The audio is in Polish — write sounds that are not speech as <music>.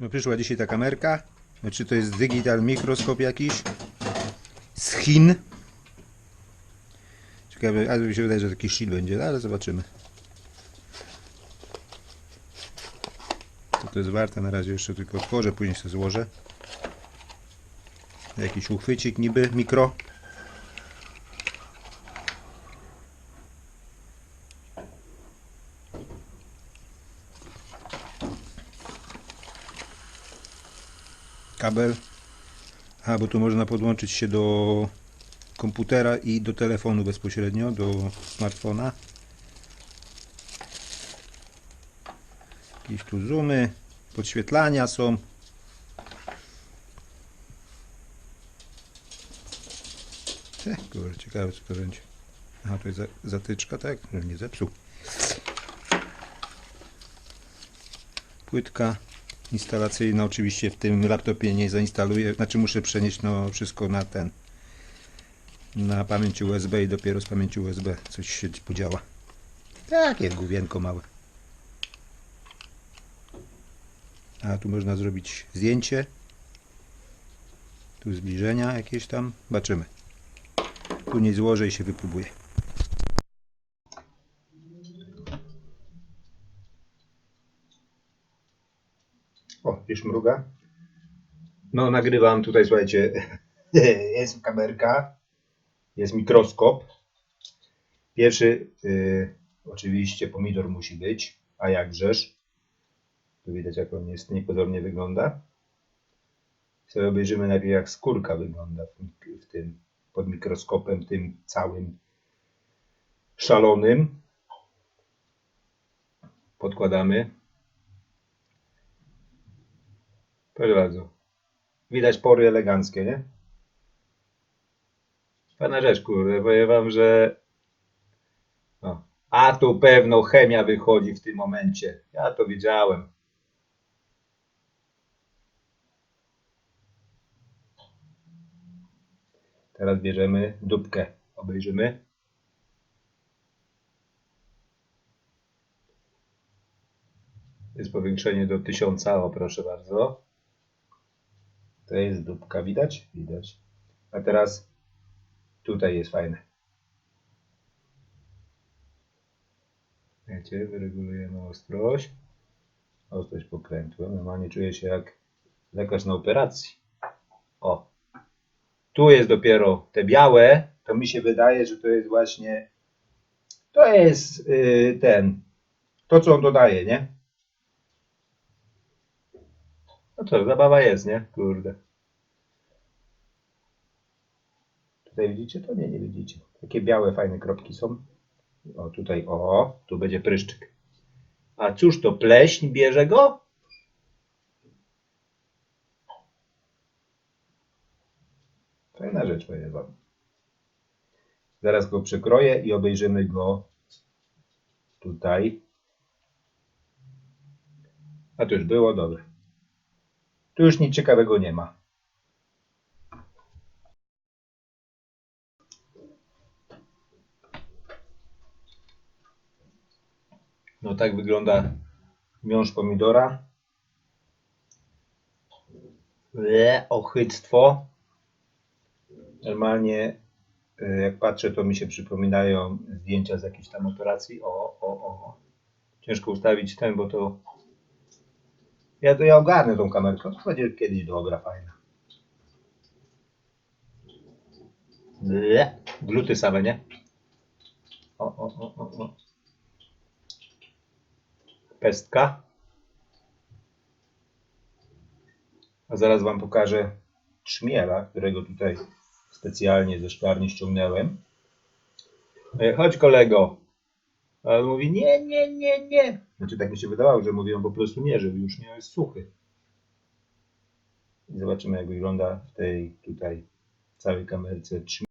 No przyszła dzisiaj ta kamerka. No, czy to jest digital mikroskop jakiś? Z Chin. Ciekawe, ale mi się wydaje, że taki shit będzie, ale zobaczymy. Co to jest warte? Na razie jeszcze tylko otworzę, później sobie złożę. Jakiś uchwycik niby, mikro. Kabel. A, bo tu można podłączyć się do komputera i do telefonu bezpośrednio, do smartfona. Jakieś tu zoomy, podświetlania są. Te, kurde, ciekawe co to będzie. Aha, to jest za- zatyczka, tak? Że nie zepsuł. Płytka instalacyjna oczywiście w tym laptopie nie zainstaluję, znaczy muszę przenieść no wszystko na ten na pamięć USB i dopiero z pamięci USB coś się podziała. Takie główienko małe. A tu można zrobić zdjęcie. Tu zbliżenia jakieś tam. Zobaczymy. Później złożę i się wypróbuję. O, już mruga. No, nagrywam tutaj, słuchajcie. <laughs> Jest kamerka, jest mikroskop. Pierwszy, y, oczywiście, pomidor musi być, a jakżeż. Tu widać, jak on jest niepozornie wygląda. Sobie obejrzymy najpierw, jak skórka wygląda w, w tym, pod mikroskopem, tym całym szalonym. Podkładamy. Proszę bardzo. Widać pory eleganckie, nie? Fajna rzecz, kurde, powiem wam, że... No. A tu pewno chemia wychodzi w tym momencie. Ja to wiedziałem. Teraz bierzemy dupkę. Obejrzymy. Jest powiększenie do 1000, o proszę bardzo. To jest dupka, widać? Widać. A teraz tutaj jest fajne. Wiecie, wyregulujemy ostrość. Ostrość pokrętłem. Normalnie czuję się jak lekarz na operacji. O. Tu jest dopiero te białe. To mi się wydaje, że to jest właśnie to jest yy, ten to co on dodaje, nie? No to zabawa jest, nie? Kurde. Tutaj widzicie to? Nie, nie widzicie. Takie białe, fajne kropki są. O, tutaj, o, tu będzie pryszczyk. A cóż to, pleśń bierze go? Fajna rzecz, powiem wam. Zaraz go przekroję i obejrzymy go tutaj. A to już było, dobre. Tu już nic ciekawego nie ma. No tak wygląda miąższ pomidora. Le, ochyctwo. Normalnie y, jak patrzę, to mi się przypominają zdjęcia z jakiejś tam operacji. O, o, o. Ciężko ustawić ten, bo to ja ja ogarnę tą kamerkę. To będzie kiedyś dobra, fajna. Le. Gluty same, nie? O, o, o, o, o. Pestka. A zaraz Wam pokażę trzmiela, którego tutaj specjalnie ze szklarni ściągnąłem. E, Chodź kolego. A on mówi nie, nie, nie, nie. Znaczy tak mi się wydawało, że mówią po prostu nie, że już nie jest suchy. I zobaczymy jak wygląda w tej tutaj całej kamerce.